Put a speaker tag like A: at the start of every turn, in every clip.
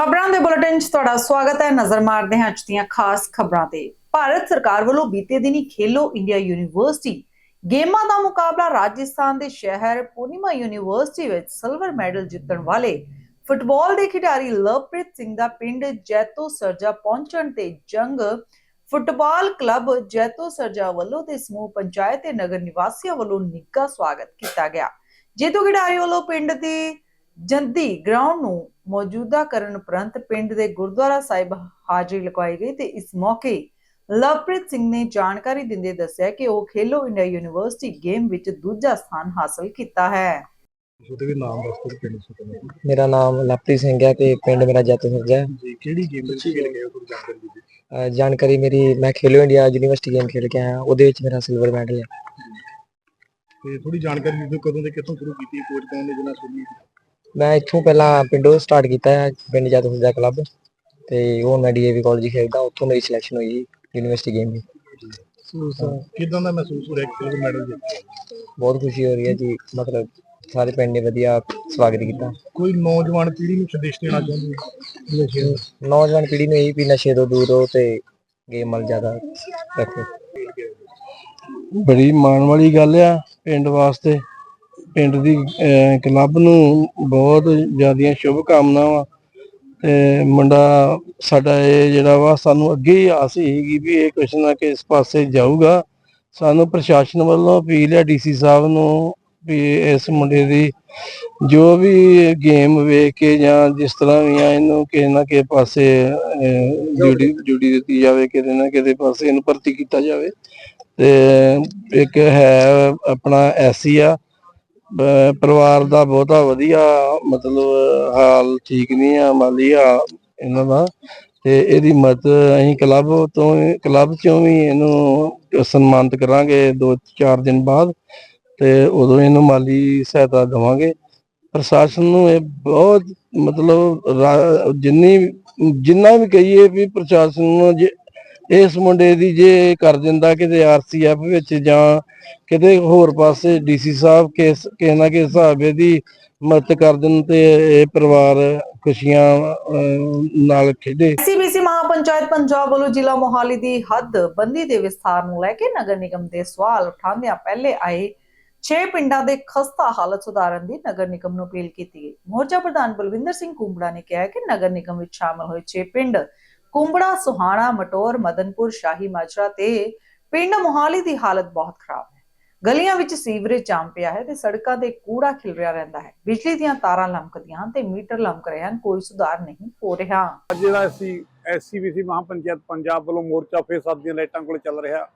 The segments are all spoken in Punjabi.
A: ਖਬਰਾਂ ਦੇ ਬੁਲੇਟਿਨ 'ਚ ਤੁਹਾਡਾ ਸਵਾਗਤ ਹੈ। ਨਜ਼ਰ ਮਾਰਦੇ ਹਾਂ ਅੱਜ ਦੀਆਂ ਖਾਸ ਖਬਰਾਂ ਤੇ। ਭਾਰਤ ਸਰਕਾਰ ਵੱਲੋਂ ਬੀਤੇ ਦਿਨੀ ਖੇਲੋ ਇੰਡੀਆ ਯੂਨੀਵਰਸਿਟੀ ਗੇਮਾਂ ਦਾ ਮੁਕਾਬਲਾ ਰਾਜਸਥਾਨ ਦੇ ਸ਼ਹਿਰ ਪੂਰਨਿਮਾ ਯੂਨੀਵਰਸਿਟੀ ਵਿੱਚ ਸਿਲਵਰ ਮੈਡਲ ਜਿੱਤਣ ਵਾਲੇ ਫੁੱਟਬਾਲ ਦੇ ਖਿਡਾਰੀ ਲਵਪ੍ਰੀਤ ਸਿੰਘ ਦਾ ਪਿੰਡ ਜੈਤੋ ਸਰਜਾ ਪਹੁੰਚਣ ਤੇ ਜੰਗ। ਫੁੱਟਬਾਲ ਕਲੱਬ ਜੈਤੋ ਸਰਜਾ ਵੱਲੋਂ ਤੇ ਸਮੂਹ ਪੰਚਾਇਤ ਤੇ ਨਗਰ ਨਿਵਾਸੀਆਂ ਵੱਲੋਂ ਨਿੱਘਾ ਸਵਾਗਤ ਕੀਤਾ ਗਿਆ। ਜੇਤੂ ਖਿਡਾਰੀ ਵੱਲੋਂ ਪਿੰਡ ਦੀ ਜੰਦੀ ਗਰਾਊਂਡ ਨੂੰ ਮੌਜੂਦਾ ਕਰਨ ਉਪਰੰਤ ਪਿੰਡ ਦੇ ਗੁਰਦੁਆਰਾ ਸਾਹਿਬ ਹਾਜ਼ਰੀ ਲਗਾਈ ਗਈ ਤੇ ਇਸ ਮੌਕੇ ਲਵਪ੍ਰੀਤ ਸਿੰਘ ਨੇ ਜਾਣਕਾਰੀ ਦਿੰਦੇ ਦੱਸਿਆ ਕਿ ਉਹ ਖੇਲੋ ਇੰਡੀਆ ਯੂਨੀਵਰਸਿਟੀ ਗੇਮ ਵਿੱਚ ਦੂਜਾ ਸਥਾਨ ਹਾਸਲ ਕੀਤਾ ਹੈ।
B: ਉਹਦੇ ਵੀ ਨਾਮ ਦੱਸ ਦਿਓ ਪਿੰਡ ਸੁਣਨ
C: ਮੇਰਾ ਨਾਮ ਲਵਪ੍ਰੀਤ ਸਿੰਘ ਹੈ ਤੇ ਪਿੰਡ ਮੇਰਾ ਜੱਤ ਸਰਜਾ ਹੈ।
B: ਜੀ ਕਿਹੜੀ ਗੇਮ ਵਿੱਚ ਖੇਡ ਗਏ ਹੋ ਤੁਹਾਨੂੰ ਜਾਣਕਾਰੀ ਦਿਓ
C: ਅਹ ਜਾਣਕਾਰੀ ਮੇਰੀ ਮੈਂ ਖੇਲੋ ਇੰਡੀਆ ਯੂਨੀਵਰਸਿਟੀ ਗੇਮ ਖੇਡ ਕੇ ਆਇਆ ਉਹਦੇ ਵਿੱਚ ਮੇਰਾ ਸਿਲਵਰ ਮੈਡਲ ਹੈ।
B: ਤੇ ਥੋੜੀ ਜਾਣਕਾਰੀ ਦਿਓ ਕਦੋਂ ਤੇ ਕਿੱਥੋਂ ਸ਼ੁਰੂ ਕੀਤੀ ਕੋਚ ਕੌਣ ਨੇ ਜਿਹਨਾਂ ਸ਼ੁਰੂ ਕੀਤੀ?
C: ਮੈਂ ਇੱਥੋਂ ਪਹਿਲਾਂ ਪਿੰਡੋਂ ਸਟਾਰਟ ਕੀਤਾ ਹੈ ਪਿੰਡ ਜੱਤ ਸਰਜਾ ਕਲੱਬ ਤੇ ਉਹ ਮੈਂ ਡੀਏਵੀ ਕਾਲਜ ਖੇਡਦਾ ਉੱਥੋਂ ਮੇਰੀ ਸਿਲੈਕਸ਼ਨ ਹੋਈ ਯੂਨੀਵਰਸਿਟੀ ਗੇਮ ਦੀ।
B: ਕਿਦਾਂ ਦਾ ਮਹਿਸੂਸ ਹੋ ਰਿਹਾ ਕਿ ਮੈਡਲ ਜਿੱਤਿਆ
C: ਬਹੁਤ ਖੁਸ਼ੀ ਹੋ ਰਹੀ ਹੈ ਜੀ ਮਤਲਬ ਸਾਰੇ ਪਿੰਡ ਨੇ ਵਧੀਆ ਸਵਾਗਤ ਕੀਤਾ।
B: ਕੋਈ ਨੌਜਵਾਨ ਪੀੜ੍ਹੀ ਨੂੰ ਸੰਦੇਸ਼ ਦੇਣਾ ਚਾਹੁੰਦੇ ਨਸ਼ੇ
C: ਨੌਜਵਾਨ ਪੀੜ੍ਹੀ ਨੂੰ ਇਹ ਵੀ ਨਸ਼ੇ ਤੋਂ ਦੂਰ ਰਹੋ ਤੇ ਗੇਮ ਵੱਲ ਜ਼ਿਆਦਾ ਰੱਖੋ।
D: ਬੜੀ ਮਾਣ ਵਾਲੀ ਗੱਲ ਆ ਪਿੰਡ ਵਾਸਤੇ। ਪਿੰਡ ਦੀ ਅਹ, ਕਲੱਬ ਨੂੰ ਬਹੁਤ ਜ਼ਿਆਦੀਆਂ ਸ਼ੁਭ ਕਾਮਨਾਵਾਂ। ਤੇ ਮੁੰਡਾ ਸਾਡਾ ਇਹ ਜਿਹੜਾ ਵਾ ਸਾਨੂੰ ਅੱਗੇ ਹੀ ਆਸ ਸੀਗੀ ਵੀ ਇਹ ਕੁਛ ਨਾ ਕਿਸ ਪਾਸੇ ਜਾਊਗਾ। ਸਾਨੂੰ ਪ੍ਰਸ਼ਾਸਨ ਵੱਲੋਂ ਅਪੀਲ ਹੈ ਡੀਸੀ ਸਾਹਿਬ ਨੂੰ ਵੀ ਇਸ ਮੁੰਡੇ ਦੀ ਜੋ ਵੀ ਗੇਮ ਵੇਖ ਕੇ ਜਾਂ ਜਿਸ ਤਰ੍ਹਾਂ ਵੀ ਆ ਇਹਨੂੰ ਕਿਸੇ ਨਾ ਕਿਸੇ ਪਾਸੇ ਡਿਊਟੀ ਡਿਊਟੀ ਦਿੱਤੀ ਜਾਵੇ ਕਿਤੇ ਨਾ ਕਿਤੇ ਪਾਸੇ ਇਹਨੂੰ ਭਰਤੀ ਕੀਤਾ ਜਾਵੇ। ਤੇ ਇੱਕ ਹੈ ਆਪਣਾ ਐਸੀ ਆ ਪਰਿਵਾਰ ਦਾ ਬਹੁਤਾ ਵਧੀਆ ਮਤਲਬ ਹਾਲ ਠੀਕ ਨਹੀਂ ਆ, ਮਾਲੀ ਆ ਇਹਨਾਂ ਦਾ। ਤੇ ਇਹਦੀ ਮਦਦ ਅਸੀਂ ਕਲੱਬ ਤੋਂ ਕਲੱਬ ਚੋਂ ਵੀ ਇਹਨੂੰ ਸਨਮਾਨਿਤ ਕਰਾਂਗੇ ਦੋ, ਚਾਰ ਦਿਨ ਬਾਅਦ ਤੇ ਉਦੋਂ ਇਹਨੂੰ ਮਾਲੀ ਸਹਾਇਤਾ ਦੇਵਾਂਗੇ। ਪ੍ਰਸ਼ਾਸਨ ਨੂੰ ਇਹ ਬਹੁਤ ਮਤਲਬ ਜਿੰਨੀ, ਜਿੰਨਾ ਵੀ ਕਹੀਏ ਵੀ ਪ੍ਰਸ਼ਾਸਨ ਨੂੰ ਜੇ ਇਸ ਮੁੰਡੇ ਦੀ ਜੇ ਕਰ ਦਿੰਦਾ ਕਿਤੇ ਆਰਸੀਐਫ ਵਿੱਚ ਜਾਂ ਕਿਤੇ ਹੋਰ ਪਾਸੇ ਡੀਸੀ ਸਾਹਿਬ ਕਿਸ ਕਿਸੇ ਨਾ ਕਿਸ ਹਿਸਾਬ ਦੀ ਮਦਦ ਕਰ ਦੇਣ ਤੇ ਇਹ ਪਰਿਵਾਰ ਖੁਸ਼ੀਆਂ ਨਾਲ ਖੇਡੇ।
A: ਸੀਬੀਸੀ ਮਹਾਪੰਚਾਇਤ ਪੰਜਾਬ ਵੱਲੋਂ ਜ਼ਿਲ੍ਹਾ ਮੋਹਾਲੀ ਦੀ ਹੱਦ ਬੰਦੀ ਦੇ ਵਿਸਥਾਰ ਨੂੰ ਲੈ ਕੇ ਨਗਰ ਨਿਗਮ ਦੇ ਸਵਾਲ ਉਠਾਉਂਦਿਆਂ ਪਹਿਲੇ ਆਏ 6 ਪਿੰਡਾਂ ਦੇ ਖਸਤਾ ਹਾਲਤ ਸੁਧਾਰਨ ਦੀ ਨਗਰ ਨਿਗਮ ਨੂੰ ਅਪੀਲ ਕੀਤੀ ਗਈ। ਮੋਰਚਾ ਪ੍ਰਧਾਨ ਬਲਵਿੰਦਰ ਸਿੰਘ ਕੁੰਬੜਾ ਨੇ ਕਿਹਾ ਕਿ ਨਗਰ ਨਿਗਮ ਵਿੱਚ ਸ਼ਾਮਲ ਹੋਏ 6 ਪਿੰਡ ਕੁੰਬੜਾ, ਸੁਹਾਣਾ, ਮਟੋਰ, ਮਦਨਪੁਰ, ਸ਼ਾਹੀ ਮਾਜਰਾ ਤੇ ਪਿੰਡ ਮੋਹਾਲੀ ਦੀ ਹਾਲਤ ਬਹੁਤ ਖਰਾਬ ਹੈ। ਗਲੀਆਂ ਵਿੱਚ ਸੀਵਰੇਜ ਜਾਮ ਪਿਆ ਹੈ ਤੇ ਸੜਕਾਂ ਤੇ ਕੂੜਾ ਖਿਲਰਿਆ ਰਹਿੰਦਾ ਹੈ। ਬਿਜਲੀ ਦੀਆਂ ਤਾਰਾਂ ਲਮਕਦੀਆਂ ਤੇ ਮੀਟਰ ਲਮਕ ਰਹੇ ਹਨ। ਕੋਈ ਸੁਧਾਰ ਨਹੀਂ ਹੋ ਰਿਹਾ।
E: ਅੱਜ ਜਿਹੜਾ ਅਸੀਂ ਐਸਸੀਬੀਸੀ ਮਹਾਪੰਚਾਇਤ ਪੰਜਾਬ ਵੱਲੋਂ ਮੋਰਚਾ ਫੇਰ ਸੱਤ ਦੀਆਂ ਲਾਈਟਾਂ ਕੋਲ ਚੱਲ ਰਿਹਾ।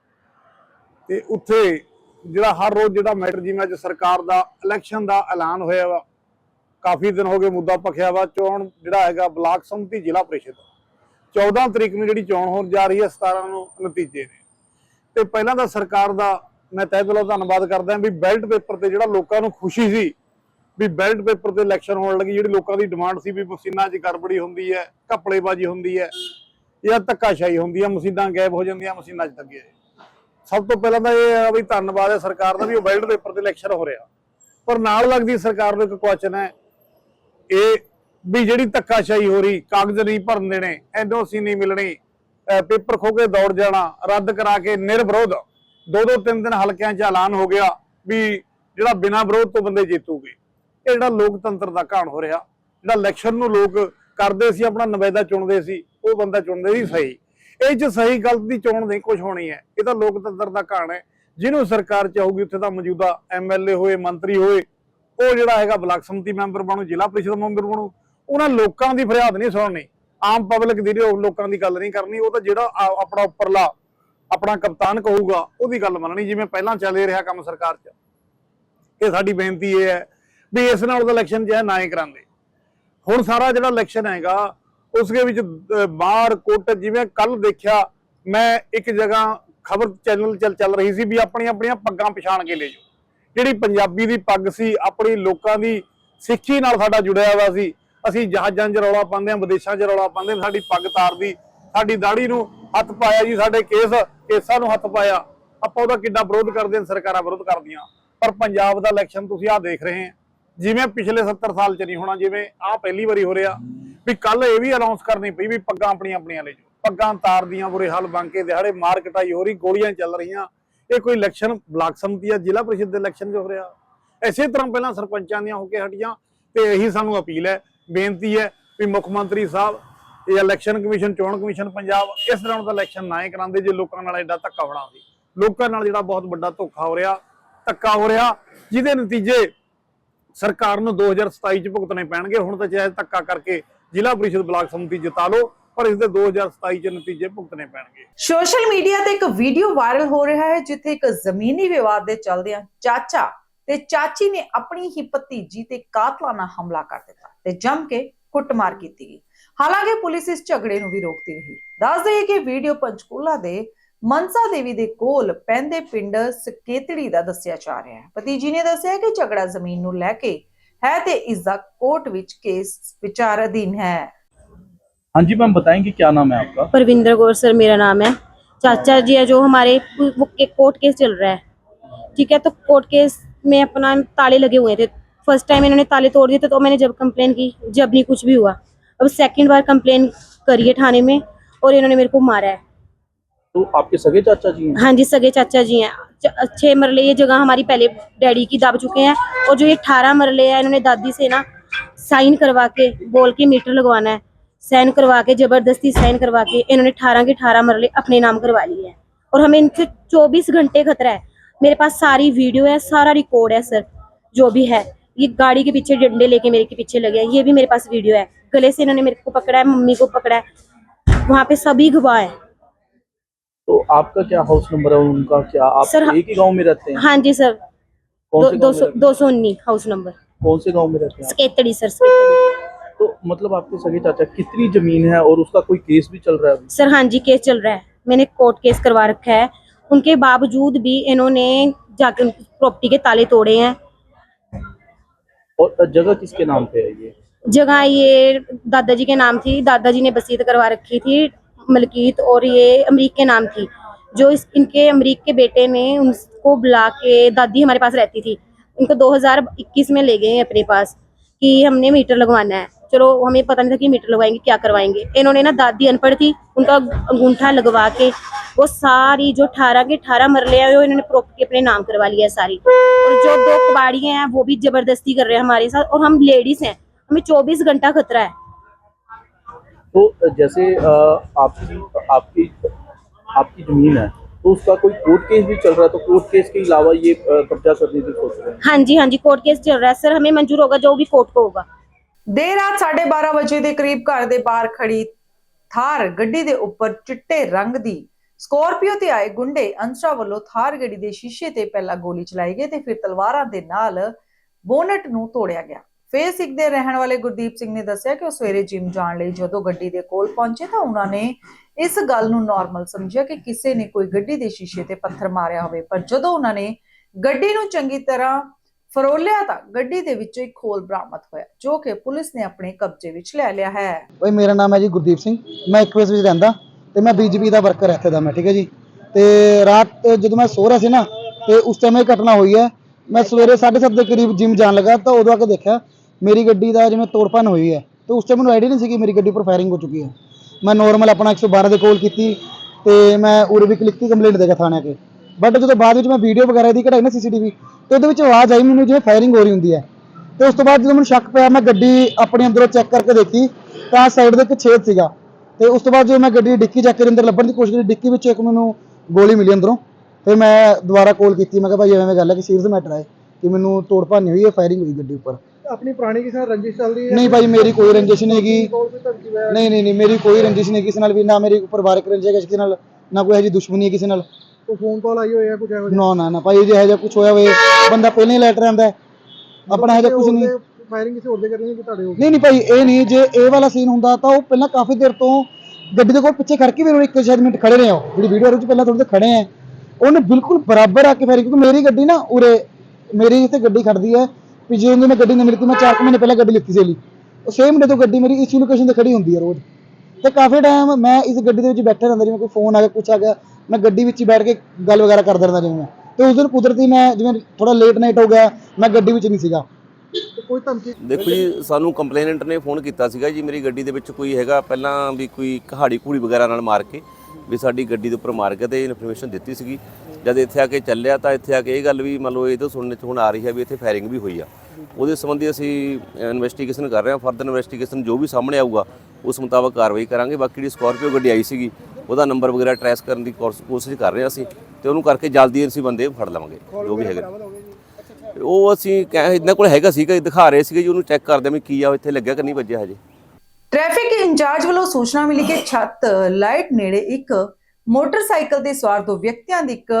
E: ਤੇ ਉੱਥੇ ਜਿਹੜਾ ਹਰ ਰੋਜ਼ ਜਿਹੜਾ ਮੈਟਰ ਜਿਵੇਂ ਅੱਜ ਸਰਕਾਰ ਦਾ ਇਲੈਕਸ਼ਨ ਦਾ ਐਲਾਨ ਹੋਇਆ ਵਾ, ਕਾਫੀ ਦਿਨ ਹੋ ਗਏ ਮੁੱਦਾ ਪਖਿਆ ਵਾ। ਚੋਣ ਜਿਹੜਾ ਹੈਗਾ ਬਲਾਕ ਸੰਮਤੀ ਜ਼ਿਲ੍ਹਾ ਪ੍ਰੀਸ਼ਦ। 14 ਤਰੀਕ ਨੂੰ ਜਿਹੜੀ ਚੋਣ ਹੋਣ ਜਾ ਰਹੀ ਹੈ 17 ਨੂੰ ਨਤੀਜੇ ਨੇ ਤੇ ਪਹਿਲਾਂ ਤਾਂ ਸਰਕਾਰ ਦਾ ਮੈਂ ਤਹਿ ਦਿਲੋਂ ਧੰਨਵਾਦ ਕਰਦਾ ਵੀ ਬੈਲਟ ਪੇਪਰ ਤੇ ਜਿਹੜਾ ਲੋਕਾਂ ਨੂੰ ਖੁਸ਼ੀ ਸੀ, ਵੀ ਬੈਲਟ ਪੇਪਰ ਤੇ ਇਲੈਕਸ਼ਨ ਹੋਣ ਲੱਗੀ, ਜਿਹੜੀ ਲੋਕਾਂ ਦੀ ਡਿਮਾਂਡ ਸੀ ਵੀ ਮਸ਼ੀਨਾਂ 'ਚ ਗੜਬੜੀ ਹੁੰਦੀ ਹੈ, ਘਪਲੇਬਾਜ਼ੀ ਹੁੰਦੀ ਹੈ ਜਾਂ ਧੱਕਾਸ਼ਾਹੀ ਹੁੰਦੀ ਹੈ, ਮਸ਼ੀਨਾਂ ਗਾਇਬ ਹੋ ਜਾਂਦੀਆਂ, ਮਸ਼ੀਨਾਂ 'ਚ ਲੱਗੇ ਸਭ ਤੋਂ ਪਹਿਲਾਂ ਤਾਂ ਇਹ ਆ ਵੀ ਧੰਨਵਾਦ ਹੈ ਸਰਕਾਰ ਦਾ ਵੀ ਉਹ ਬੈਲਟ ਪੇਪਰ ਤੇ ਇਲੈਕਸ਼ਨ ਹੋ ਰਿਹਾ। ਪਰ ਨਾਲ ਲੱਗਦੀ ਸਰਕਾਰ ਨੂੰ ਇੱਕ ਕੁਐਸਚਨ ਹੈ, ਇਹ ਵੀ ਜਿਹੜੀ ਧੱਕਾਸ਼ਾਹੀ ਹੋ ਰਹੀ, ਕਾਗਜ਼ ਨਹੀਂ ਭਰਨ ਦੇਣੇ, ਐਨਓਸੀ ਨਹੀਂ ਮਿਲਣੀ ਪੇਪਰ ਖੋ ਕੇ ਦੌੜ ਜਾਣਾ, ਰੱਦ ਕਰਾ ਕੇ ਨਿਰਵਿਰੋਧ, ਦੋ ਦੋ ਤਿੰਨ ਦਿਨ ਹਲਕਿਆਂ 'ਚ ਐਲਾਨ ਹੋ ਗਿਆ ਵੀ ਜਿਹੜਾ ਬਿਨਾਂ ਵਿਰੋਧ ਤੋਂ ਬੰਦੇ ਜਿੱਤੂਗੇ, ਇਹ ਜਿਹੜਾ ਲੋਕਤੰਤਰ ਦਾ ਘਾਣ ਹੋ ਰਿਹਾ, ਜਿਹੜਾ ਇਲੈਕਸ਼ਨ ਨੂੰ ਲੋਕ ਕਰਦੇ ਸੀ, ਆਪਣਾ ਨੁਮਾਇੰਦਾ ਚੁਣਦੇ ਸੀ, ਉਹ ਬੰਦਾ ਚੁਣਦੇ ਸੀ ਸਹੀ। ਇਹ 'ਚ ਸਹੀ ਗਲਤ ਦੀ ਚੋਣ ਨਹੀਂ ਕੁਝ ਹੋਣੀ ਹੈ। ਇਹ ਤਾਂ ਲੋਕਤੰਤਰ ਦਾ ਘਾਣ ਹੈ। ਜਿਹਨੂੰ ਸਰਕਾਰ ਚਾਹੂਗੀ, ਉੱਥੇ ਦਾ ਮੌਜੂਦਾ ਐਮਐਲਏ ਹੋਏ, ਮੰਤਰੀ ਹੋਏ, ਉਹ ਜਿਹੜਾ ਹੈਗਾ ਬਲਾਕ ਸਮਿਤੀ ਮੈਂਬਰ ਬਣੂ, ਜ਼ਿਲ੍ਹਾ ਪ੍ਰੀਸ਼ਦ ਮੈਂਬਰ ਬਣੂ ਉਹਨਾਂ ਲੋਕਾਂ ਦੀ ਫਰਿਆਦ ਨਹੀਂ ਸੁਣਨੀ। ਆਮ ਪਬਲਿਕ ਦੀ ਲੋਕਾਂ ਦੀ ਗੱਲ ਨਹੀਂ ਕਰਨੀ, ਉਹ ਤਾਂ ਜਿਹੜਾ ਆਪਣਾ ਉੱਪਰਲਾ ਆਪਣਾ ਕਪਤਾਨ ਕਹੂਗਾ, ਉਹਦੀ ਗੱਲ ਮੰਨਣੀ, ਜਿਵੇਂ ਪਹਿਲਾਂ ਚੱਲੇ ਰਿਹਾ ਕੰਮ ਸਰਕਾਰ 'ਚ। ਇਹ ਸਾਡੀ ਬੇਨਤੀ ਇਹ ਹੈ ਵੀ ਇਸ ਨਾਲ ਉਹਦਾ ਇਲੈਕਸ਼ਨ ਜਿਹੜਾ ਨਾ ਹੀ ਕਰਾਂਦੇ ਹੁਣ ਸਾਰਾ ਜਿਹੜਾ ਇਲੈਕਸ਼ਨ ਹੈਗਾ, ਉਸਦੇ ਵਿੱਚ ਬਾਹਰ, ਕੋਟ, ਜਿਵੇਂ ਕੱਲ ਦੇਖਿਆ, ਮੈਂ ਇੱਕ ਜਗ੍ਹਾ ਖਬਰ ਚੈਨਲ ਚੱਲ ਚੱਲ ਰਹੀ ਸੀ ਵੀ ਆਪਣੀਆਂ ਆਪਣੀਆਂ ਪੱਗਾਂ ਪਛਾਣ ਕੇ ਲੈ ਜਾਓ। ਜਿਹੜੀ ਪੰਜਾਬੀ ਦੀ ਪੱਗ ਸੀ, ਆਪਣੀ ਲੋਕਾਂ ਦੀ ਸਿੱਖੀ ਨਾਲ ਸਾਡਾ ਜੁੜਿਆ ਹੋਇਆ ਸੀ। ਅਸੀਂ ਜਹਾਜ਼ਾਂ 'ਚ ਰੌਲਾ ਪਾਉਂਦੇ ਹਾਂ, ਵਿਦੇਸ਼ਾਂ 'ਚ ਰੌਲਾ ਪਾਉਂਦੇ ਸਾਡੀ ਪੱਗ ਤਾਰਦੀ, ਸਾਡੀ ਦਾੜੀ ਨੂੰ ਹੱਥ ਪਾਇਆ ਜੀ, ਸਾਡੇ ਕੇਸ, ਕੇਸਾਂ ਨੂੰ ਹੱਥ ਪਾਇਆ। ਆਪਾਂ ਉਹਦਾ ਕਿੱਡਾ ਵਿਰੋਧ ਕਰਦੇ ਹਾਂ, ਸਰਕਾਰਾਂ ਵਿਰੋਧ ਕਰਦੀਆਂ। ਪਰ ਪੰਜਾਬ ਦਾ ਇਲੈਕਸ਼ਨ ਤੁਸੀਂ ਆਹ ਦੇਖ ਰਹੇ ਹੋ। ਜਿਵੇਂ ਪਿਛਲੇ 70 ਸਾਲ 'ਚ ਨਹੀਂ ਹੋਣਾ, ਜਿਵੇਂ ਆਹ ਪਹਿਲੀ ਵਾਰੀ ਹੋ ਰਿਹਾ, ਵੀ ਕੱਲ ਇਹ ਵੀ ਅਨਾਉਂਸ ਕਰਨੀ ਪਈ ਵੀ ਪੱਗਾਂ ਆਪਣੀਆਂ ਆਪਣੀਆਂ ਲੈ ਜਾਓ। ਪੱਗਾਂ ਤਾਰਦੀਆਂ, ਬੁਰੇ ਹਾਲ ਬਣ ਕੇ ਦਿਹਾੜੇ ਮਾਰ ਕਟਾਈ ਹੋ ਰਹੀ, ਗੋਲੀਆਂ ਚੱਲ ਰਹੀਆਂ। ਇਹ ਕੋਈ ਇਲੈਕਸ਼ਨ ਬਲਾਕ ਸੰਮਤੀ ਆ, ਜ਼ਿਲ੍ਹਾ ਪ੍ਰੀਸ਼ਦ ਦੇ ਇਲੈਕਸ਼ਨ ਜੋ ਹੋ ਰਿਹਾ। ਐਸੇ ਤਰ੍ਹਾਂ ਪਹਿਲਾਂ ਸਰਪੰਚਾਂ ਦੀਆਂ ਹੋ ਕੇ ਹਟੀਆਂ, ਤੇ ਇਹੀ ਸਾਨੂੰ ਅਪੀਲ ਹੈ ਬੇਨਤੀ ਹੈ ਵੀ ਮੁੱਖ ਮੰਤਰੀ ਸਾਹਿਬ, ਇਹ ਇਲੈਕਸ਼ਨ ਕਮਿਸ਼ਨ ਚੋਣ ਕਮਿਸ਼ਨ ਪੰਜਾਬ, ਇਸ ਤਰ੍ਹਾਂ ਦਾ ਇਲੈਕਸ਼ਨ ਨਾ ਹੀ ਕਰਾਉਂਦੇ ਜੇ ਲੋਕਾਂ ਨਾਲ ਐਡਾ ਧੱਕਾ ਹੋਣਾ ਲੋਕਾਂ ਨਾਲ ਜਿਹੜਾ ਬਹੁਤ ਵੱਡਾ ਧੋਖਾ ਹੋ ਰਿਹਾ, ਧੱਕਾ ਹੋ ਰਿਹਾ, ਜਿਹਦੇ ਨਤੀਜੇ ਸਰਕਾਰ ਨੂੰ 2027 ਚ ਭੁਗਤਣੇ ਪੈਣਗੇ, ਹੁਣ ਤਾਂ ਚਾਹੇ ਧੱਕਾ ਕਰਕੇ ਜ਼ਿਲ੍ਹਾ ਪ੍ਰੀਸ਼ਦ ਬਲਾਕ ਸਮਿਤੀ ਜਿਤਾ ਲਓ, ਪਰ ਇਸ ਦੇ 2027 ਚ ਨਤੀਜੇ ਭੁਗਤਣੇ ਪੈਣਗੇ।
A: ਸੋਸ਼ਲ ਮੀਡੀਆ ਤੇ ਇੱਕ ਵੀਡੀਓ ਵਾਇਰਲ ਹੋ ਰਿਹਾ ਹੈ, ਜਿੱਥੇ ਇੱਕ ਜ਼ਮੀਨੀ ਵਿਵਾਦ ਦੇ ਚੱਲਦਿਆਂ ਚਾਚਾ ਤੇ ਚਾਚੀ ਨੇ ਆਪਣੀ ਹੀ ਭਤੀਜੀ ਤੇ ਕਾਤਲਾਨਾ ਹਮਲਾ ਕਰ ਦਿੱਤਾ ਤੇ ਜੰਮ ਕੇ ਕੁੱਟਮਾਰ ਕੀਤੀ ਗਈ ਹਾਲਾਂਕਿ ਪੁਲਿਸ ਇਸ ਝਗੜੇ ਨੂੰ ਵੀ ਰੋਕਦੀ ਰਹੀ ਦੱਸ ਦਈਏ ਕਿ ਵੀਡੀਓ ਪੰਚਕੂਲਾ ਦੇ ਮਨਸਾ ਦੇਵੀ ਦੇ ਕੋਲ ਪੈਂਦੇ ਪਿੰਡ ਸਕੇਤੜੀ ਦਾ ਦੱਸਿਆ ਜਾ ਰਿਹਾ ਹੈ ਭਤੀਜੀ ਨੇ ਦੱਸਿਆ ਕਿ ਝਗੜਾ ਜ਼ਮੀਨ ਨੂੰ ਲੈ ਕੇ ਹੈ ਤੇ ਇਸ ਦਾ ਕੋਰਟ ਵਿੱਚ ਕੇਸ ਵਿਚਾਰ ਅਧੀਨ ਹੈ
F: हाँ जी मैम बताएंगे क्या नाम है आपका
G: परविंदर कौर सर मेरा नाम है चाचा जी है जो हमारे वो के कोर्ट केस चल रहा है ठीक है तो कोर्ट केस में अपना ताले लगे हुए थे। फ़र्स्ट टाइम इन्होंने ताले तोड़ दिए थे तो मैंने जब कंप्लेन की जब नहीं कुछ भी हुआ। अब सेकंड बार कंप्लेन करी है थाने में और इन्होंने मेरे को मारा है।
F: तो आपके सगे चाचा जी हैं?
G: हाँ जी सगे चाचा जी हैं। छह मरले ये जगह हमारी पहले डैडी की दब चुके हैं और जो ये अठारह मरले है इन्होंने दादी से ना साइन करवा के बोल के मीटर लगवाना है। साइन करवा के ज़बरदस्ती साइन करवा के इन्होंने अठारह के अठारह मरले अपने नाम करवा लिए हैं। और हमें इनसे चौबीस घंटे खतरा है। मेरे पास सारी वीडियो है सारा रिकॉर्ड है सर जो भी है। ये गाड़ी के पीछे डंडे लेके मेरे के पीछे लगे हैं। ये भी मेरे पास वीडियो है। गले से इन्होंने मेरे को पकड़ा है मम्मी को पकड़ा है। वहाँ पे सभी गवाह है।
F: तो आपका क्या हाउस नंबर है? उनका क्या आप
G: सर,
F: एक ही गाँव में रहते हैं?
G: हाँ जी सर। दो
F: सौ रहते?
G: दो सौ उन्नीस हाउस नंबर
F: कौन से गाँव में रहते हैं
G: सकेतड़ी सर सकेतड़ी।
F: तो मतलब आपके सगे चाचा कितनी ज़मीन है और उसका कोई केस भी चल रहा है
G: सर हाँ जी केस चल रहा है। मैंने कोर्ट केस करवा रखा है। उनके बावजूद भी इन्होंने जाकर प्रॉपर्टी के ताले तोड़े हैं।
F: और जगह किसके नाम पे है ये?
G: जगह ये दादाजी के नाम थी। दादाजी ने बसीत करवा रखी थी मलकीत और ये अमरीक के नाम थी। जो इस इनके अमरीक के बेटे ने उनको बुला के दादी हमारे पास रहती थी। इनको 2021 में ले गए अपने पास कि हमने मीटर लगवाना है। चलो हमें पता नहीं था कि मीटर लगवाएँगे क्या करवाएँगे। इन्होंने ना दादी अनपढ़ थी उनका अंगूठा लगवा के वो सारी जो अठारह के अठारह मरले हैं वो इन्होंने प्रॉपर्टी अपने नाम करवा लिया है सारी। और जो दो कबाड़ी हैं वो भी ज़बरदस्ती कर रहे हैं हमारे साथ और हम लेडीज़ हैं हमें 24 घंटा खतरा है।
F: तो जैसे आपकी आपकी आपकी ज़मीन है तो उसका कोई कोर्ट केस भी चल रहा है तो कोर्ट केस के अलावा ये कब्जा करने की सोच रहे हैं?
G: हाँ जी हाँ जी कोर्ट केस चल रहा है। सर हमें मंजूर होगा जो भी कोर्ट को होगा।
A: ਦੇਰ ਰਾਤ 12:30 ਵਜੇ ਦੇ ਕਰੀਬ ਘਰ ਦੇ ਬਾਹਰ ਖੜੀ ਥਾਰ ਗੱਡੀ ਦੇ ਉੱਪਰ ਚਿੱਟੇ ਰੰਗ ਦੀ ਸਕੋਰਪੀਓ ਤੇ ਆਏ ਗੁੰਡੇ ਅੰਸਰਾ ਵੱਲੋਂ ਥਾਰ ਗੱਡੀ ਦੇ ਸ਼ੀਸ਼ੇ ਤੇ ਪਹਿਲਾਂ ਗੋਲੀ ਚਲਾਈ ਗਈ ਤੇ ਫਿਰ ਤਲਵਾਰਾਂ ਦੇ ਨਾਲ ਬੋਨਟ ਨੂੰ ਤੋੜਿਆ ਗਿਆ। ਫੇਸ ਇੱਕ ਦੇ ਰਹਿਣ ਵਾਲੇ ਗੁਰਦੀਪ ਸਿੰਘ ਨੇ ਦੱਸਿਆ ਕਿ ਉਹ ਸਵੇਰੇ ਜਿਮ ਜਾਣ ਲਈ ਜਦੋਂ ਗੱਡੀ ਦੇ ਕੋਲ ਪਹੁੰਚੇ ਤਾਂ ਉਹਨਾਂ ਨੇ ਇਸ ਗੱਲ ਨੂੰ ਨਾਰਮਲ ਸਮਝਿਆ ਕਿ ਕਿਸੇ ਨੇ ਕੋਈ ਗੱਡੀ ਦੇ ਸ਼ੀਸ਼ੇ ਤੇ ਪੱਥਰ ਮਾਰਿਆ ਹੋਵੇ, ਪਰ ਜਦੋਂ ਉਹਨਾਂ ਨੇ ਗੱਡੀ ਨੂੰ ਚੰਗੀ ਤਰ੍ਹਾਂ ਫਰੋਲਿਆ ਤਾਂ ਗੱਡੀ ਦੇ ਵਿੱਚੋਂ ਇੱਕ ਖੋਲ ਬਰਾਮਦ ਹੋਇਆ, ਜੋ ਕਿ ਪੁਲਿਸ ਨੇ ਆਪਣੇ ਕਬਜ਼ੇ ਵਿੱਚ ਲੈ ਲਿਆ ਹੈ।
H: ਬਈ ਮੇਰਾ ਨਾਮ ਹੈ ਜੀ ਗੁਰਦੀਪ ਸਿੰਘ। ਮੈਂ ਇੱਕ ਵਿੱਚ ਰਹਿੰਦਾ ਤੇ ਮੈਂ ਬੀਜੇਪੀ ਦਾ ਵਰਕਰ ਇੱਥੇ ਦਾ ਮੈਂ, ਠੀਕ ਹੈ ਜੀ? ਤੇ ਰਾਤ ਜਦੋਂ ਮੈਂ ਸੋ ਰਿਹਾ ਸੀ ਨਾ, ਤੇ ਉਸ ਟਾਈਮ ਇਹ ਘਟਨਾ ਹੋਈ ਹੈ। ਮੈਂ ਸਵੇਰੇ 7:30 ਦੇ ਕਰੀਬ ਜਿਮ ਜਾਣ ਲੱਗਾ ਤਾਂ ਉਦੋਂ ਆ ਕੇ ਦੇਖਿਆ ਮੇਰੀ ਗੱਡੀ ਦਾ ਜਿਵੇਂ ਤੋੜਪਨ ਹੋਈ ਹੈ। ਤੇ ਉਸ ਟਾਈਮ ਮੈਨੂੰ ਆਈਡੀਆ ਨਹੀਂ ਸੀ ਕਿ ਮੇਰੀ ਗੱਡੀ ਉੱਪਰ ਫਾਇਰਿੰਗ ਹੋ ਚੁੱਕੀ ਹੈ। ਮੈਂ ਨੋਰਮਲ ਆਪਣਾ 112 ਦੇ ਕੋਲ ਕੀਤੀ ਤੇ ਮੈਂ ਉਰੇ ਵੀ ਲਿਖਤੀ ਕੰਪਲੇਂਟ ਦੇ ਕੇ ਥਾਣੇ ਕੇ। ਬਟ ਜਦੋਂ ਬਾਅਦ ਵਿੱਚ ਮੈਂ ਵੀਡੀਓ ਵਗੈਰਾ ਦੀ ਕਢਾਈ ਨਾ ਸੀਸੀਟੀਵੀ ਤੇ ਉਹਦੇ ਵਿੱਚ ਆਵਾਜ਼ ਆਈ ਮੈਨੂੰ ਜਿਵੇਂ ਫਾਇਰਿੰਗ ਹੋ ਰਹੀ ਹੁੰਦੀ ਹੈ। ਤੇ ਉਸ ਤੋਂ ਬਾਅਦ ਜਦੋਂ ਮੈਨੂੰ ਸ਼ੱਕ ਪਿਆ ਮੈਂ ਗੱਡੀ ਆਪਣੇ ਅੰਦਰੋਂ ਚੈੱਕ ਕਰਕੇ ਦੇਖੀ ਤਾਂ ਸਾਈਡ ਦੇ ਇੱਕ ਛੇਦ ਸੀਗਾ। ਤੇ ਉਸ ਤੋਂ ਬਾਅਦ ਜਦੋਂ ਮੈਂ ਗੱਡੀ ਦੀ ਡਿੱਕੀ ਚੈੱਕ ਕਰਨ ਅੰਦਰ ਲੱਭਣ ਦੀ ਕੋਸ਼ਿਸ਼ ਕੀਤੀ ਡਿੱਕੀ ਵਿੱਚ ਇੱਕ ਮੈਨੂੰ ਗੋਲੀ ਮਿਲੀ ਅੰਦਰੋਂ। ਫਿਰ ਮੈਂ ਦੁਬਾਰਾ ਕਾਲ ਕੀਤੀ ਮੈਂ ਕਿਹਾ ਭਾਈ ਐਵੇਂ ਐਵੇਂ ਗੱਲ ਹੈ ਕਿ ਸੀਰੀਅਸ ਮੈਟਰ ਹੈ ਕਿ ਮੈਨੂੰ ਤੋੜ ਭੰਨ ਹੋਈ ਹੈ ਫਾਇਰਿੰਗ ਹੋਈ ਗੱਡੀ ਉੱਪਰ।
B: ਆਪਣੀ ਪੁਰਾਣੀ ਕਿਸੇ ਨਾਲ ਰੰਜਿਸ਼ ਚੱਲਦੀ ਹੈ?
H: ਨਹੀਂ ਭਾਈ ਮੇਰੀ ਕੋਈ ਰੰਜਿਸ਼ ਨਹੀਂ ਹੈਗੀ। ਨਹੀਂ ਨਹੀਂ ਨਹੀਂ ਮੇਰੀ ਕੋਈ ਰੰਜਿਸ਼ ਨਹੀਂ ਕਿਸੇ ਨਾਲ ਵੀ ਨਾ ਮੇਰੀ ਪਰਿਵਾਰਕ ਰੰਜਿਸ਼ ਹੈ ਕਿਸੇ ਨਾਲ ਨਾ ਕੋਈ ਇਹੋ ਜਿਹੀ ਦੁਸ਼ਮਣੀ ਹੈ ਕਿਸੇ ਨਾਲ।
B: ਕੋਈ ਫੋਨ ਕਾਲ ਆਈ ਹੋਈ ਹੈ ਕੁਝ ਇਹੋ
H: ਨਾ ਨਾ ਨਾ ਭਾਈ ਜੇ ਇਹੋ ਜਿਹਾ ਕੁਝ ਹੋਇਆ ਹੋਵੇ ਬੰਦਾ ਪਹਿਲਾਂ ਹੀ ਲੈਟਰ ਆਂਦਾ ਆਪਣਾ ਇਹੋ ਜਿਹਾ ਕੁਝ ਨਹੀਂ।
B: ਫਾਇਰਿੰਗ ਕਿਸੇ ਹੋਰ ਦੇ ਕਰਨੀ ਕਿ ਤੁਹਾਡੇ ਹੋ
H: ਨਹੀਂ ਨਹੀਂ ਭਾਈ ਇਹ ਨਹੀਂ ਜੇ ਇਹ ਵਾਲਾ ਸੀਨ ਹੁੰਦਾ ਤਾਂ ਉਹ ਪਹਿਲਾਂ ਕਾਫੀ ਦੇਰ ਤੋਂ ਗੱਡੀ ਦੇ ਕੋਲ ਪਿੱਛੇ ਖੜ ਕੇ ਵੀ ਉਹਨੇ ਇੱਕ ਸ਼ਾਇਦ ਮਿੰਟ ਖੜੇ ਰਹੇ ਹੋ ਜਿਹੜੀ ਵੀਡੀਓ ਵਿੱਚ ਪਹਿਲਾਂ ਥੋੜੇ ਖੜੇ ਆ। ਉਹਨੇ ਬਿਲਕੁਲ ਬਰਾਬਰ ਆ ਕੇ ਫੇਰ ਕਿਉਂਕਿ ਮੇਰੀ ਗੱਡੀ ਨਾ ਉਰੇ ਮੇਰੀ ਇੱਥੇ ਗੱਡੀ ਖੜਦੀ ਹੈ। ਵੀ ਜੇ ਉਹਨੂੰ ਮੈਂ ਗੱਡੀ ਨਹੀਂ ਮਿਲਤੀ ਮੈਂ 4 ਮਹੀਨੇ ਪਹਿਲਾਂ ਗੱਡੀ ਲਿੱਤੀ ਸੀ ਲਈ ਉਹ ਸੇਮ ਡੇ ਤੋਂ ਗੱਡੀ ਮੇਰੀ ਇਸੇ ਲੋਕੇਸ਼ਨ ਤੇ ਖੜੀ ਹੁੰਦੀ ਹੈ ਰੋਜ਼। ਤੇ ਕਾਫੀ ਟਾਈਮ ਮੈਂ ਇਸ ਗੱਡੀ ਦੇ ਵਿੱਚ ਬੈਠਾ ਰਹਿੰਦਾ ਜਿਵੇਂ ਕੋਈ ਫੋਨ ਆ ਗਿਆ ਕੁਛ ਆ ਗਿਆ। ਮੈਂ ਗੱਡੀ ਵਿੱਚ ਹੀ ਬੈਠ ਕੇ ਗੱਲ ਵਗੈਰਾ ਕਰਦਾ ਰਹਿੰਦਾ ਜਿਵੇਂ ਮੈਂ। ਤੇ ਉਸ ਦਿਨ ਕੁਦਰਤੀ ਮੈਂ ਜਿਵੇਂ ਥੋੜਾ ਲੇਟ ਨਾਈਟ ਹੋ ਗਿਆ, ਮੈਂ ਗੱਡੀ ਵਿੱਚ ਨਹੀਂ ਸੀਗਾ। ਕੋਈ ਧਮਕੀ
I: ਦੇਖੋ ਜੀ, ਸਾਨੂੰ ਕੰਪਲੇਨੈਂਟ ਨੇ ਫੋਨ ਕੀਤਾ ਸੀਗਾ ਜੀ, ਮੇਰੀ ਗੱਡੀ ਦੇ ਵਿੱਚ ਕੋਈ ਹੈਗਾ, ਪਹਿਲਾਂ ਵੀ ਕੋਈ ਕਹਾੜੀ ਕੂੜੀ ਵਗੈਰਾ ਨਾਲ ਮਾਰ ਕੇ। ਵੀ ਸਾਡੀ ਗੱਡੀ ਦੇ ਉੱਪਰ ਮਾਰ ਕੇ ਤੇ ਇਨਫੋਰਮੇਸ਼ਨ ਦਿੱਤੀ ਸੀਗੀ। ਜਦ ਇੱਥੇ ਆ ਕੇ ਚੱਲਿਆ ਤਾਂ ਇੱਥੇ ਆ ਕੇ ਇਹ ਗੱਲ ਵੀ ਮੰਨ ਲਓ ਇਹ ਤਾਂ ਸੁਣਨ ਚ ਹੁਣ ਆ ਰਹੀ ਹੈ ਵੀ ਇੱਥੇ ਫਾਇਰਿੰਗ ਵੀ ਹੋਈ ਆ। ਉਹਦੇ ਸੰਬੰਧੀ ਅਸੀਂ ਇਨਵੈਸਟੀਗੇਸ਼ਨ ਕਰ ਰਹੇ ਹਾਂ। ਫਰਦਰ ਇਨਵੈਸਟੀਗੇਸ਼ਨ ਜੋ ਵੀ ਸਾਹਮਣੇ ਆਊਗਾ, ਉਸ ਮੁਤਾਬਕ ਕਾਰਵਾਈ ਕਰਾਂਗੇ। ਬਾਕੀ ਜਿਹੜੀ ਸਕਾਰਪੀਓ ਗੱਡੀ ਆਈ ਸੀਗੀ, ਉਹਦਾ ਨੰਬਰ ਵਗੈਰਾ ਟਰੈਸ ਕਰਨ ਦੀ ਕੋਰਸ- ਕੋਸ਼ਿਸ਼ ਕਰ ਰਹੇ ਹਾਂ ਅਸੀਂ ਤੇ ਉਹਨੂੰ ਕਰਕੇ ਜਲਦੀ ਅਸੀਂ ਬੰਦੇ ਫੜ ਲਵਾਂਗੇ, ਜੋ ਵੀ ਹੈਗਾ। ਉਹ ਅਸੀਂ ਕਹਿ ਇਹਨਾਂ ਕੋਲ ਹੈਗਾ ਸੀਗਾ ਦਿਖਾ ਰਹੇ ਸੀਗੇ ਜੀ, ਉਹਨੂੰ ਚੈੱਕ ਕਰਦੇ ਵੀ ਕੀ ਆ ਇੱਥੇ ਲੱਗਿਆ ਕਿ ਨਹੀਂ ਵੱਜਿਆ ਹਜੇ।
A: ਟ੍ਰੈਫਿਕ ਇੰਚਾਰਜ ਵੱਲੋਂ ਸੂਚਨਾ ਮਿਲੀ ਕਿ ਛੱਤ, ਲਾਈਟ ਨੇੜੇ ਇੱਕ ਮੋਟਰਸਾਈਕਲ ਤੇ ਸਵਾਰ ਦੋ ਵਿਅਕਤੀਆਂ ਦੀ ਇੱਕ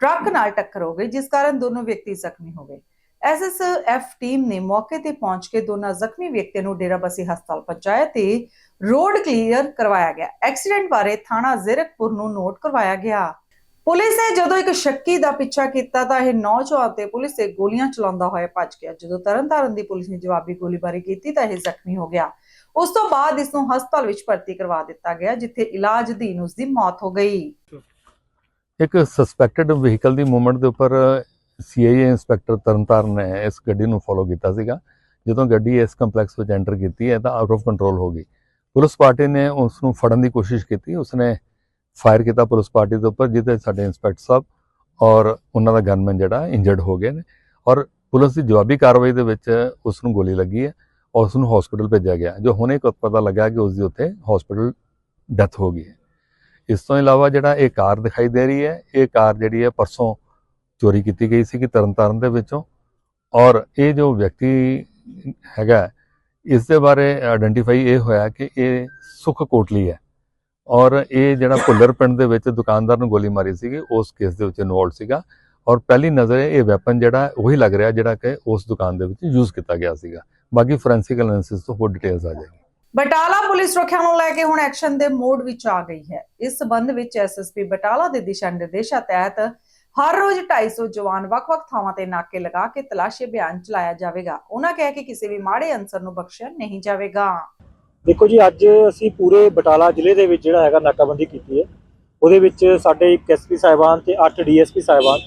A: ਟਰੱਕ ਨਾਲ ਟੱਕਰ ਹੋ ਗਈ, ਜਿਸ ਕਾਰਨ ਦੋਨੋਂ ਵਿਅਕਤੀ ਜ਼ਖਮੀ ਹੋ ਗਏ। ਐਸਐਸਐਫ ਟੀਮ ਨੇ ਮੌਕੇ ਤੇ ਪਹੁੰਚ ਕੇ ਦੋਨਾਂ ਜ਼ਖਮੀ ਵਿਅਕਤੀਆਂ ਨੂੰ ਡੇਰਾਬੱਸੀ ਹਸਪਤਾਲ ਪਹੁੰਚਾਇਆ ਤੇ ਰੋਡ ਕਲੀਅਰ ਕਰਵਾਇਆ ਗਿਆ। ਐਕਸੀਡੈਂਟ ਬਾਰੇ ਥਾਣਾ ਜ਼ੀਰਕਪੁਰ ਨੂੰ ਨੋਟ ਕਰਵਾਇਆ ਗਿਆ। ਪੁਲਿਸ ਨੇ ਜਦੋਂ ਇੱਕ ਸ਼ੱਕੀ ਦਾ ਪਿੱਛਾ ਕੀਤਾ ਤਾਂ ਇਹ ਨੌਜਵਾਨ ਤੇ ਪੁਲਿਸ ਤੇ ਗੋਲੀਆਂ ਚਲਾਉਂਦਾ ਹੋਇਆ ਭੱਜ ਗਿਆ। ਜਦੋਂ ਤਰਨਤਾਰਨ ਦੀ ਪੁਲਿਸ ਨੇ ਜਵਾਬੀ ਗੋਲੀਬਾਰੀ ਕੀਤੀ ਤਾਂ ਇਹ ਜ਼ਖਮੀ ਹੋ ਗਿਆ। ਉਸ ਤੋਂ ਬਾਅਦ ਇਸ ਨੂੰ ਹਸਪਤਾਲ ਵਿੱਚ ਭਰਤੀ ਕਰਵਾ ਦਿੱਤਾ ਗਿਆ, ਜਿੱਥੇ ਇਲਾਜ ਅਧੀਨ ਉਸ ਦੀ ਮੌਤ ਹੋ ਗਈ।
J: ਇੱਕ ਸਸਪੈਕਟਡ ਵਹੀਕਲ ਦੀ ਮੂਵਮੈਂਟ ਦੇ ਉੱਪਰ ਸੀਆਈਏ ਇੰਸਪੈਕਟਰ ਤਰਨਤਾਰਨ ਨੇ ਇਸ ਗੱਡੀ ਨੂੰ ਫੋਲੋ ਕੀਤਾ ਸੀਗਾ। ਜਦੋਂ ਗੱਡੀ ਇਸ ਕੰਪਲੈਕਸ ਵਿੱਚ ਐਂਟਰ ਕੀਤੀ ਹੈ, ਤਾਂ ਆਊਟ ਆਫ ਕੰਟਰੋਲ ਹੋ ਗਈ। ਪੁਲਿਸ ਪਾਰਟੀ ਨੇ ਉਸ ਨੂੰ ਫੜਨ ਦੀ ਕੋਸ਼ਿਸ਼ ਕੀਤੀ। ਉਸਨੇ ਫਾਇਰ ਕੀਤਾ ਪੁਲਿਸ ਪਾਰਟੀ ਦੇ ਉੱਪਰ, ਜਿਹਦੇ ਸਾਡੇ ਇੰਸਪੈਕਟਰ ਸਾਹਿਬ ਔਰ ਉਹਨਾਂ ਦਾ ਗਨਮੈਨ ਜਿਹੜਾ ਇੰਜਰਡ ਹੋ ਗਏ ਨੇ। ਔਰ ਪੁਲਿਸ ਦੀ ਜਵਾਬੀ ਕਾਰਵਾਈ ਦੇ ਵਿੱਚ ਉਸ ਨੂੰ ਗੋਲੀ ਲੱਗੀ ਹੈ। ਔਰ ਉਸ ਨੂੰ ਹਸਪੀਟਲ ਭੇਜਿਆ ਗਿਆ ਜੋ ਹੁਣੇ ਕੁ ਪਤਾ ਲੱਗਾ ਕਿ ਉਸ ਦੀ ਉੱਥੇ ਹਸਪੀਟਲ ਡੈਥ ਹੋ ਗਈ ਹੈ ਇਸ ਤੋਂ ਇਲਾਵਾ ਜਿਹੜਾ ਇਹ ਕਾਰ ਦਿਖਾਈ ਦੇ ਰਹੀ ਹੈ ਇਹ ਕਾਰ ਜਿਹੜੀ ਹੈ ਪਰਸੋਂ ਚੋਰੀ ਕੀਤੀ ਗਈ ਸੀ ਕਿ ਤਰਨਤਾਰਨ ਦੇ ਵਿੱਚੋਂ ਔਰ ਇਹ ਜੋ ਵਿਅਕਤੀ ਹੈਗਾ ਇਸ ਦੇ ਬਾਰੇ ਆਇਡੈਂਟੀਫਾਈ ਇਹ ਹੋਇਆ ਕਿ ਇਹ ਸੁਖ ਕੋਟਲੀ ਹੈ ਔਰ ਇਹ ਜਿਹੜਾ ਭੁੱਲਰ ਪਿੰਡ ਦੇ ਵਿੱਚ ਦੁਕਾਨਦਾਰ ਨੂੰ ਗੋਲੀ ਮਾਰੀ ਸੀਗੀ ਉਸ ਕੇਸ ਦੇ ਵਿੱਚ ਇਨਵੋਲਡ ਸੀਗਾ ਔਰ ਪਹਿਲੀ ਨਜ਼ਰ ਇਹ ਵੈਪਨ ਜਿਹੜਾ ਉਹੀ ਲੱਗ ਰਿਹਾ ਜਿਹੜਾ ਕਿ ਉਸ ਦੁਕਾਨ ਦੇ ਵਿੱਚ ਯੂਜ਼ ਕੀਤਾ ਗਿਆ ਸੀਗਾ ਬਾਕੀ ਫੋਰੈਂਸਿਕ ਐਨਾਲਿਸਿਸ ਤੋਂ ਹੋਰ ਡਿਟੇਲਸ ਆ ਜਾਏਗੀ।
A: ਬਟਾਲਾ ਪੁਲਿਸ ਸੁਰੱਖਿਆ ਨੂੰ ਲੈ ਕੇ ਹੁਣ ਐਕਸ਼ਨ ਦੇ ਮੋਡ ਵਿੱਚ ਆ ਗਈ ਹੈ। ਇਸ ਸਬੰਧ ਵਿੱਚ ਐਸਐਸਪੀ ਬਟਾਲਾ ਦੇ ਦਿਸ਼ਾ ਨਿਰਦੇਸ਼ਾਂ ਤਹਿਤ ਹਰ ਰੋਜ਼ 250 ਜਵਾਨ ਵੱਖ-ਵੱਖ ਥਾਵਾਂ ਤੇ ਨਾਕੇ ਲਗਾ ਕੇ ਤਲਾਸ਼ੀ ਅਭਿਆਨ ਚਲਾਇਆ ਜਾਵੇਗਾ। ਉਹਨਾਂ ਕਹਿ ਕਿ ਕਿਸੇ ਵੀ ਮਾੜੇ ਅਨਸਰ ਨੂੰ ਬਖਸ਼ਿਆ ਨਹੀਂ ਜਾਵੇਗਾ।
K: ਦੇਖੋ ਜੀ ਅੱਜ ਅਸੀਂ ਪੂਰੇ ਬਟਾਲਾ ਜ਼ਿਲ੍ਹੇ ਦੇ ਵਿੱਚ ਜਿਹੜਾ ਹੈਗਾ ਨਾਕਾਬੰਦੀ ਕੀਤੀ ਹੈ। ਉਹਦੇ ਵਿੱਚ ਸਾਡੇ ਇੱਕ ਐਸਪੀ ਸਾਹਿਬਾਨ ਤੇ 8 ਡੀਐਸਪੀ ਸਾਹਿਬਾਨ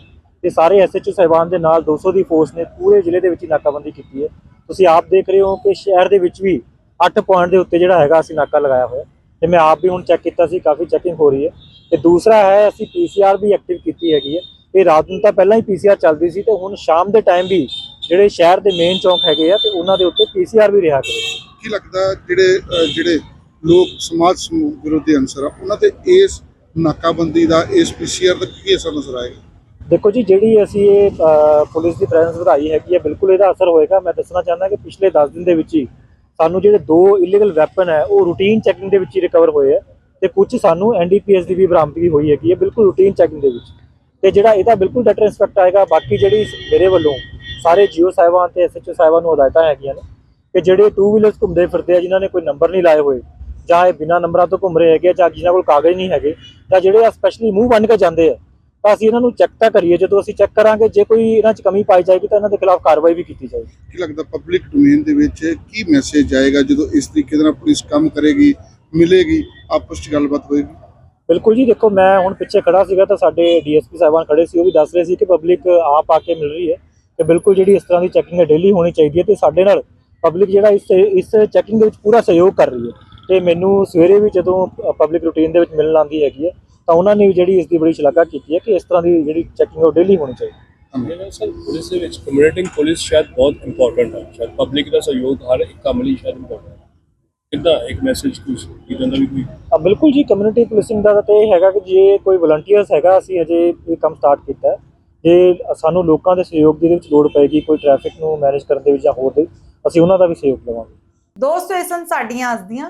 K: ਤੇ ਸਾਰੇ ਐਸਐਚਓ ਸਾਹਿਬਾਨ ਦੇ ਨਾਲ 200 ਦੀ ਫੋਰਸ ਨੇ ਪੂਰੇ ਜ਼ਿਲ੍ਹੇ ਦੇ ਵਿੱਚ ਨਾਕਾਬੰਦੀ ਕੀਤੀ ਹੈ। ਤੁਸੀਂ ਆਪ ਦੇਖ ਰਹੇ ਹੋ ਕਿ ਸ਼ਹਿਰ ਦੇ ਵਿੱਚ ਵੀ 8 ਪੁਆਇੰਟ ਦੇ ਉੱਤੇ ਜਿਹੜਾ ਹੈਗਾ ਅਸੀਂ ਨਾਕਾ ਲਗਾਇਆ ਹੋਇਆ। ਤੇ ਮੈਂ ਆਪ ਵੀ ਹੁਣ ਚੈੱਕ ਕੀਤਾ ਸੀ, ਕਾਫੀ ਚੈਕਿੰਗ ਹੋ ਰਹੀ ਹੈ। ਤੇ ਦੂਸਰਾ ਹੈ, ਅਸੀਂ ਪੀਸੀਆਰ ਵੀ ਐਕਟਿਵ ਕੀਤੀ ਹੈਗੀ ਹੈ। ਇਹ ਰਾਤ ਨੂੰ ਤਾਂ ਪਹਿਲਾਂ ਹੀ ਪੀਸੀਆਰ ਚੱਲਦੀ ਸੀ ਤੇ ਹੁਣ ਸ਼ਾਮ ਦੇ ਟਾਈਮ ਵੀ ਜਿਹੜੇ ਸ਼ਹਿਰ ਦੇ ਮੇਨ ਚੌਂਕ ਹੈਗੇ ਆ ਤੇ ਉਹਨਾਂ ਦੇ ਉੱਤੇ ਪੀਸੀਆਰ ਵੀ ਰਿਹਾ ਕਰੇ।
B: ਕੀ ਲੱਗਦਾ ਜਿਹੜੇ ਜਿਹੜੇ ਲੋਕ ਸਮਾਜ ਸਮੂਹ ਵਿਰੋਧੀ ਅਨਸਰ ਆ, ਉਹਨਾਂ ਤੇ ਇਸ ਨਾਕਾਬੰਦੀ ਦਾ, ਇਸ ਪੀਸੀਆਰ ਦਾ ਕੀ ਅਸਰ ਨਜ਼ਰ ਆਏਗਾ?
K: ਦੇਖੋ ਜੀ, ਜਿਹੜੀ ਅਸੀਂ ਇਹ ਪੁਲਿਸ ਦੀ ਪ੍ਰੈਜ਼ੈਂਸ ਵਧਾਈ ਹੈਗੀ ਹੈ, ਬਿਲਕੁਲ ਇਹਦਾ ਅਸਰ ਹੋਏਗਾ। ਮੈਂ ਦੱਸਣਾ ਚਾਹੁੰਦਾ ਕਿ ਪਿਛਲੇ 10 ਦਿਨ ਦੇ ਵਿੱਚ ਹੀ ਸਾਨੂੰ ਜਿਹੜੇ ਦੋ ਇਲੀਗਲ ਵੈਪਨ ਹੈ, ਉਹ ਰੂਟੀਨ ਚੈਕਿੰਗ ਦੇ ਵਿੱਚ ਹੀ ਰਿਕਵਰ ਹੋਏ ਹੈ ਤੇ ਕੁਝ ਸਾਨੂੰ ਐਨਡੀਪੀਐਸ ਦੀ ਵੀ ਬਰਾਮਦਗੀ ਹੋਈ ਹੈਗੀ ਹੈ, ਬਿਲਕੁਲ ਰੂਟੀਨ ਚੈਕਿੰਗ ਦੇ ਵਿੱਚ। ਤੇ ਜਿਹੜਾ ਇਹਦਾ ਬਿਲਕੁਲ ਡਟਰ ਇੰਸਪੈਕਟ ਆਏਗਾ, ਬਾਕੀ ਜਿਹੜੀ ਮੇਰੇ ਵੱਲੋਂ ਸਾਰੇ ਜੀਓ ਸਾਹਿਬਾਨ ਤੇ ਐਸਐਚਓ ਸਾਹਿਬਾਨ ਨੂੰ ਹਦਾਇਤਾਂ ਹੈਗੀਆਂ ਨੇ ਕਿ ਜਿਹੜੇ ਟੂ ਵੀਲਰਸ ਘੁੰਮਦੇ ਫਿਰਦੇ ਆ, ਜਿਨ੍ਹਾਂ ਨੇ ਕੋਈ ਨੰਬਰ ਨਹੀਂ ਲਾਏ ਹੋਏ, ਜਾਂ ਇਹ ਬਿਨਾਂ ਨੰਬਰਾਂ ਤੋਂ ਘੁੰਮ ਰਹੇ ਹੈਗੇ ਜਾਂ ਜਿਨ੍ਹਾਂ ਕੋਲ ਕਾਗਜ਼ ਨਹੀਂ ਹੈਗੇ, ਜਾਂ ਜਿਹੜੇ ਆ ਸਪੈਸ਼ਲੀ ਮੂੰਹ ਬੰਨ ਕੇ ਜਾਂਦੇ ਆ ਤਾਂ ਅਸੀਂ ਇਹਨਾਂ ਨੂੰ ਚੈੱਕ ਤਾਂ ਕਰੀਏ ਜਦੋਂ ਅਸੀਂ ਚੈੱਕ ਕਰਾਂਗੇ ਜੇ ਕੋਈ ਇਹਨਾਂ 'ਚ ਕਮੀ ਪਾਈ ਜਾਏਗੀ ਤਾਂ ਇਹਨਾਂ ਦੇ ਖਿਲਾਫ ਕਾਰਵਾਈ ਵੀ ਕੀਤੀ ਜਾਏਗੀ।
B: ਕੀ ਲੱਗਦਾ ਪਬਲਿਕ ਡੋਮੇਨ ਦੇ ਵਿੱਚ ਕੀ ਮੈਸੇਜ ਜਾਏਗਾ ਜਦੋਂ ਇਸ ਤਰੀਕੇ ਨਾਲ ਪੁਲਿਸ ਕੰਮ ਕਰੇਗੀ ਮਿਲੇਗੀ ਆਪਸ ਵਿੱਚ ਗੱਲਬਾਤ ਹੋਏਗੀ?
K: ਬਿਲਕੁਲ ਜੀ ਦੇਖੋ ਮੈਂ ਹੁਣ ਪਿੱਛੇ ਖੜਾ ਸੀਗਾ ਤਾਂ ਸਾਡੇ ਡੀਐਸਪੀ ਸਾਹਿਬਾਨ ਖੜੇ ਸੀ ਉਹ ਵੀ ਦੱਸ ਰਹੇ ਸੀ ਕਿ ਪਬਲਿਕ ਆਪ ਆ ਕੇ ਮਿਲ ਰਹੀ ਹੈ ਤੇ ਬਿਲਕੁਲ ਜਿਹੜੀ ਇਸ ਤਰ੍ਹਾਂ ਦੀ ਚੈਕਿੰਗ ਹੈ ਡੇਲੀ ਹੋਣੀ ਚਾਹੀਦੀ ਹੈ ਤੇ ਸਾਡੇ ਨਾਲ ਪਬਲਿਕ ਜਿਹੜਾ ਇਸ ਇਸ ਚੈਕਿੰਗ ਦੇ ਵਿੱਚ ਪੂਰਾ ਸਹਿਯੋਗ ਕਰ ਰਹੀ ਹੈ। ਤੇ ਮੈਨੂੰ ਸਵੇਰੇ ਵੀ ਜਦੋਂ ਪਬਲਿਕ ਰੂਟੀਨ ਦੇ ਵਿੱਚ ਮਿਲਣ ਆਉਂਦੀ ਹੈਗੀ ਹੈ ਤਾਂ ਉਹਨਾਂ ਨੇ ਵੀ ਜਿਹੜੀ ਇਸ ਦੀ ਬੜੀ ਸ਼ਲਾਘਾ ਕੀਤੀ ਹੈ ਕਿ ਇਸ ਤਰ੍ਹਾਂ ਦੀ ਜਿਹੜੀ ਚੈਕਿੰਗ ਉਹ ਡੇਲੀ ਹੋਣੀ ਚਾਹੀਦੀ ਹੈ।
L: ਜਿਹੜਾ ਸਰ ਪੁਲਿਸ ਦੇ ਵਿੱਚ ਕਮਿਊਨਿਟਿੰਗ ਪੁਲਿਸ ਸ਼ਾਇਦ ਬਹੁਤ ਇੰਪੋਰਟੈਂਟ ਹੈ। ਸ਼ਾਇਦ ਪਬਲਿਕ ਦਾ ਸਹਿਯੋਗ ਹਰ ਇੱਕ ਕੰਮ ਲਈ ਸ਼ਾਇਦ ਇੰਪੋਰਟੈਂਟ ਹੈ। ਕਿੱਦਾਂ ਇੱਕ ਮੈਸੇਜ ਕੁਝ ਇਦਾਂ ਦਾ ਵੀ ਕੋਈ?
K: ਆ ਬਿਲਕੁਲ ਜੀ ਕਮਿਊਨਿਟੀ ਪੁਲਿਸਿੰਗ ਦਾ ਤਾਂ ਇਹ ਹੈਗਾ ਕਿ ਜੇ ਕੋਈ ਵਲੰਟੀਅਰਸ ਹੈਗਾ ਅਸੀਂ ਅਜੇ ਇਹ ਕੰਮ ਸਟਾਰਟ ਕੀਤਾ ਹੈ। ਜੇ ਸਾਨੂੰ ਲੋਕਾਂ ਦੇ ਸਹਿਯੋਗ ਦੀ ਵਿੱਚ ਲੋੜ ਪਏਗੀ ਕੋਈ ਟ੍ਰੈਫਿਕ ਨੂੰ ਮੈਨੇਜ ਕਰਨ ਦੇ ਵਿੱਚ ਜਾਂ ਹੋਰ ਦੇ ਅਸੀਂ ਉਹਨਾਂ ਦਾ ਵੀ ਸਹਿਯੋਗ ਲਵਾਂਗੇ।
A: ਦੋਸਤੋ ਇਹ ਸਨ ਸਾਡੀਆਂ ਅੱਜ ਦੀਆਂ